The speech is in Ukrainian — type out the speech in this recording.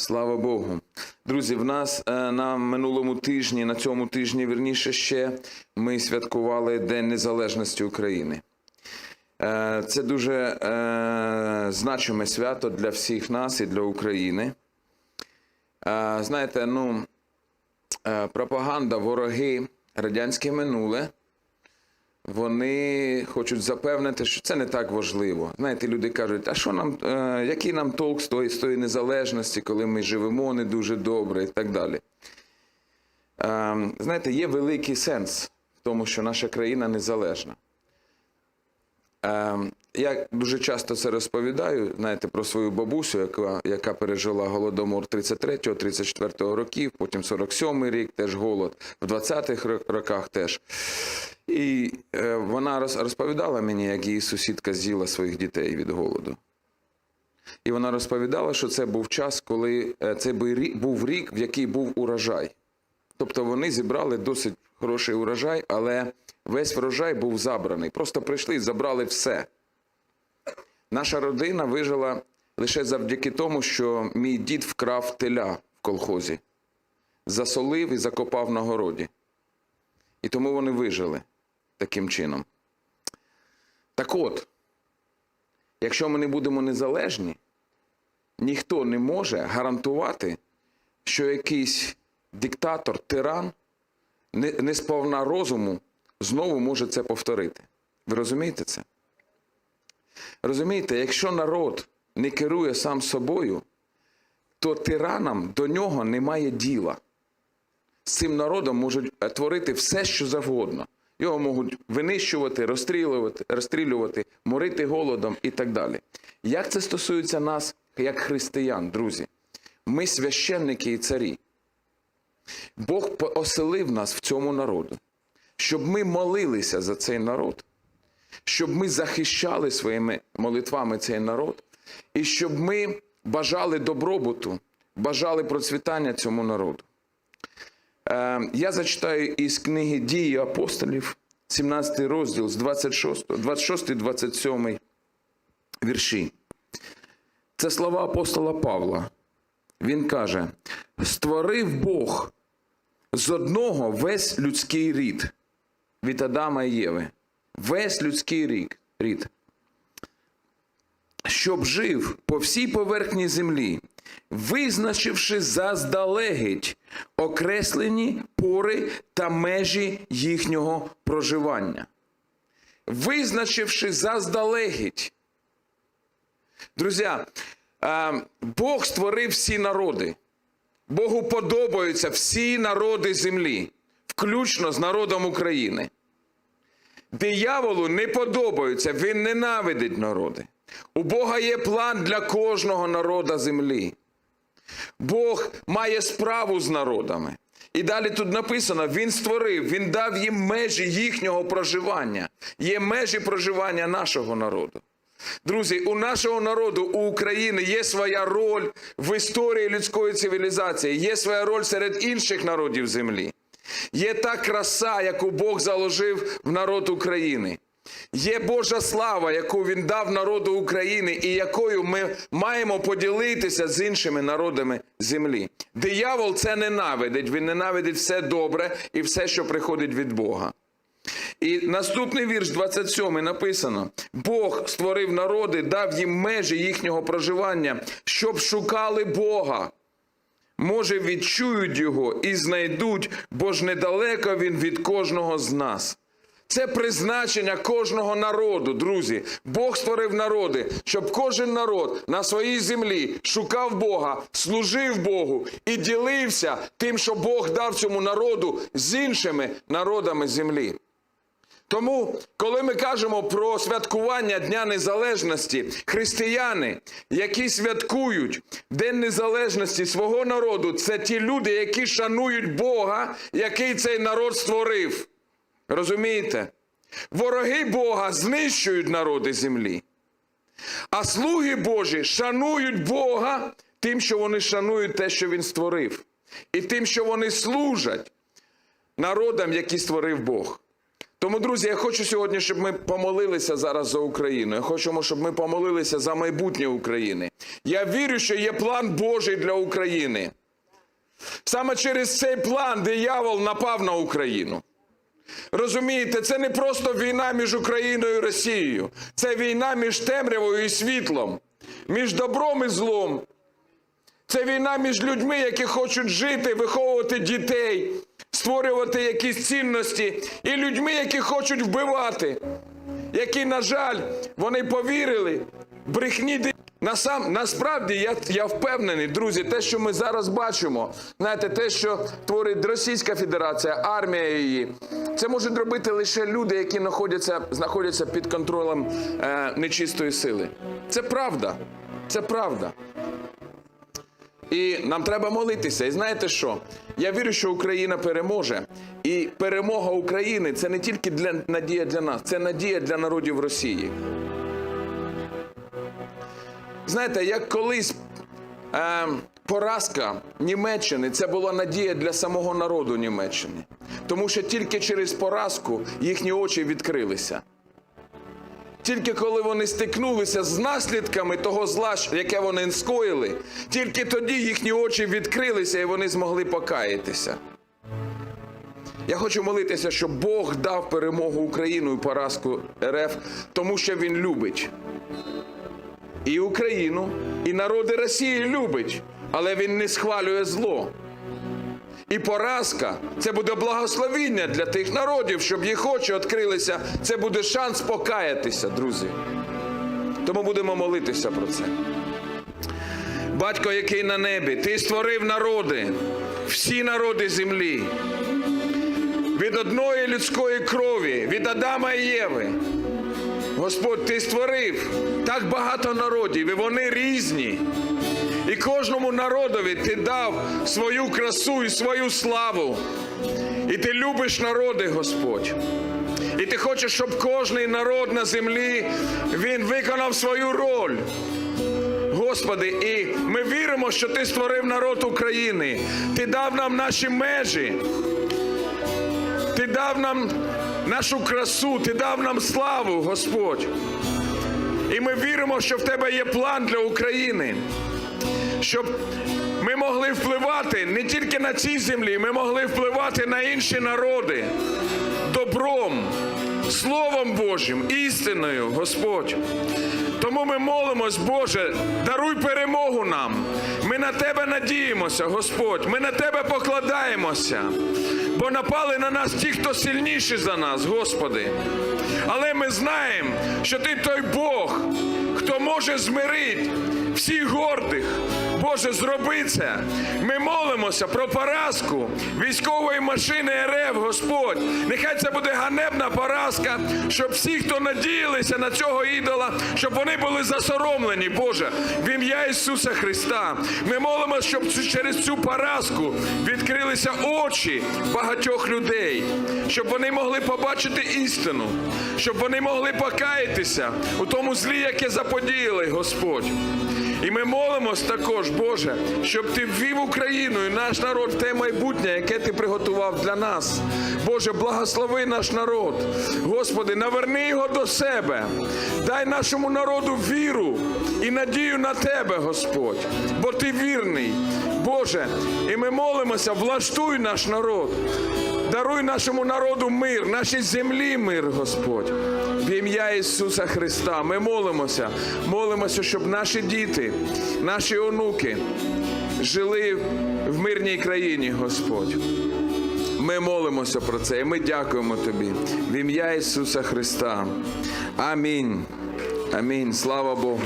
Слава Богу. Друзі, в нас е, на минулому тижні, на цьому тижні, вірніше ще, ми святкували День Незалежності України. Е, Це дуже е, значиме свято для всіх нас і для України. Знаєте, ну, пропаганда, вороги, радянське минуле, вони хочуть запевнити, що це не так важливо. Знаєте, люди кажуть, а що нам, е, який нам толк з тої, з тої незалежності, коли ми живемо не дуже добре і так далі. Е, знаєте, є великий сенс в тому, що наша країна незалежна. Е, я дуже часто це розповідаю, знаєте, про свою бабусю, яка, яка пережила голодомор 33-34 років, потім 47-й рік, теж голод, в 20-х роках теж. І е, вона розповідала мені, як її сусідка з'їла своїх дітей від голоду. І вона розповідала, що це був час, коли е, це був рік, в який був урожай. Тобто вони зібрали досить хороший урожай, але весь врожай був забраний. Просто прийшли і забрали все. Наша родина вижила лише завдяки тому, що мій дід вкрав теля в колхозі, засолив і закопав на городі. І тому вони вижили таким чином. Так от, якщо ми не будемо незалежні, ніхто не може гарантувати, що якийсь диктатор, тиран, не, сповна розуму знову може це повторити. Ви розумієте це? Розумієте, якщо народ не керує сам собою, то тиранам до нього немає діла. З цим народом можуть е, творити все, що завгодно. Його можуть винищувати, розстрілювати, розстрілювати, морити голодом і так далі. Як це стосується нас, як християн, друзі? Ми священники і царі. Бог оселив нас в цьому народу, щоб ми молилися за цей народ, щоб ми захищали своїми молитвами цей народ, і щоб ми бажали добробуту, бажали процвітання цьому народу. Е, Я зачитаю із книги Дії апостолів, 17 розділ з 26, 26 27 вірші. Це слова апостола Павла. Він каже: створив Бог з одного весь людський рід від Адама і Єви. Весь людський рід. Щоб жив по всій поверхні землі, визначивши заздалегідь окреслені пори та межі їхнього проживання. Визначивши заздалегідь. Друзі, е, Бог створив всі народи. Богу подобаються всі народи землі, включно з народом України. Дияволу не подобаються, він ненавидить народи. У Бога є план для кожного народа землі. Бог має справу з народами. І далі тут написано: Він створив, Він дав їм межі їхнього проживання. Є межі проживання нашого народу. Друзі, у нашого народу, у України є своя роль в історії людської цивілізації, є своя роль серед інших народів землі. Є та краса, яку Бог заложив в народ України. Є Божа слава, яку Він дав народу України, і якою ми маємо поділитися з іншими народами землі. Диявол це ненавидить, він ненавидить все добре і все, що приходить від Бога. І наступний вірш 27 написано: Бог створив народи, дав їм межі їхнього проживання, щоб шукали Бога. Може, відчують його і знайдуть, бо ж недалеко він від кожного з нас. Це призначення кожного народу, друзі. Бог створив народи, щоб кожен народ на своїй землі шукав Бога, служив Богу і ділився тим, що Бог дав цьому народу з іншими народами землі. Тому, коли ми кажемо про святкування Дня Незалежності, християни, які святкують День Незалежності свого народу, це ті люди, які шанують Бога, який цей народ створив. Розумієте? Вороги Бога знищують народи землі. А слуги Божі шанують Бога тим, що вони шанують те, що Він створив, і тим, що вони служать народам, які створив Бог. Тому, друзі, я хочу сьогодні, щоб ми помолилися зараз за Україну. Я хочу, щоб ми помолилися за майбутнє України. Я вірю, що є план Божий для України. Саме через цей план диявол напав на Україну. Розумієте, це не просто війна між Україною і Росією. Це війна між темрявою і світлом, між добром і злом. Це війна між людьми, які хочуть жити, виховувати дітей, створювати якісь цінності, і людьми, які хочуть вбивати, які, на жаль, вони повірили брехні. Насам, насправді я, я впевнений, друзі, те, що ми зараз бачимо, знаєте, те, що творить Російська Федерація, армія її, це можуть робити лише люди, які знаходяться, знаходяться під контролем е, нечистої сили. Це правда. Це правда. І нам треба молитися. І знаєте що? Я вірю, що Україна переможе. І перемога України це не тільки для надія для нас, це надія для народів Росії. Знаєте, як колись е, поразка Німеччини це була надія для самого народу Німеччини. Тому що тільки через поразку їхні очі відкрилися. Тільки коли вони стикнулися з наслідками того зла, яке вони скоїли, тільки тоді їхні очі відкрилися і вони змогли покаятися. Я хочу молитися, щоб Бог дав перемогу Україну і поразку РФ, тому що Він любить. І Україну, і народи Росії любить, але він не схвалює зло. І поразка це буде благословіння для тих народів, щоб їх очі відкрилися. Це буде шанс покаятися, друзі. Тому будемо молитися про це. Батько, який на небі, ти створив народи, всі народи землі. Від одної людської крові, від Адама і Єви. Господь, ти створив так багато народів, і вони різні. І кожному народові ти дав свою красу і свою славу. І ти любиш народи, Господь. І ти хочеш, щоб кожний народ на землі він виконав свою роль. Господи, і ми віримо, що Ти створив народ України. Ти дав нам наші межі. Ти дав нам нашу красу, ти дав нам славу, Господь. І ми віримо, що в тебе є план для України, щоб ми могли впливати не тільки на цій землі, ми могли впливати на інші народи добром, Словом Божим, істиною, Господь. Тому ми молимось, Боже, даруй перемогу нам. Ми на Тебе надіємося, Господь. Ми на Тебе покладаємося, бо напали на нас ті, хто сильніші за нас, Господи. Але ми знаємо, що Ти той Бог, хто може змирити всіх гордих. Боже, зроби це. Ми молимося про поразку військової машини РФ, Господь. Нехай це буде ганебна поразка, щоб всі, хто надіялися на цього ідола, щоб вони були засоромлені, Боже, в ім'я Ісуса Христа. Ми молимося, щоб через цю поразку відкрилися очі багатьох людей, щоб вони могли побачити істину, щоб вони могли покаятися у тому злі, яке заподіяли, Господь. І ми молимось також, Боже, щоб ти ввів Україну і наш народ в те майбутнє, яке ти приготував для нас. Боже, благослови наш народ. Господи, наверни його до себе. Дай нашому народу віру і надію на Тебе, Господь, бо Ти вірний. Боже, і ми молимося, влаштуй наш народ. Даруй нашому народу мир, нашій землі мир, Господь. В ім'я Ісуса Христа ми молимося, молимося, щоб наші діти, наші онуки жили в мирній країні, Господь. Ми молимося про це і ми дякуємо Тобі. В ім'я Ісуса Христа. Амінь. Амінь. Слава Богу.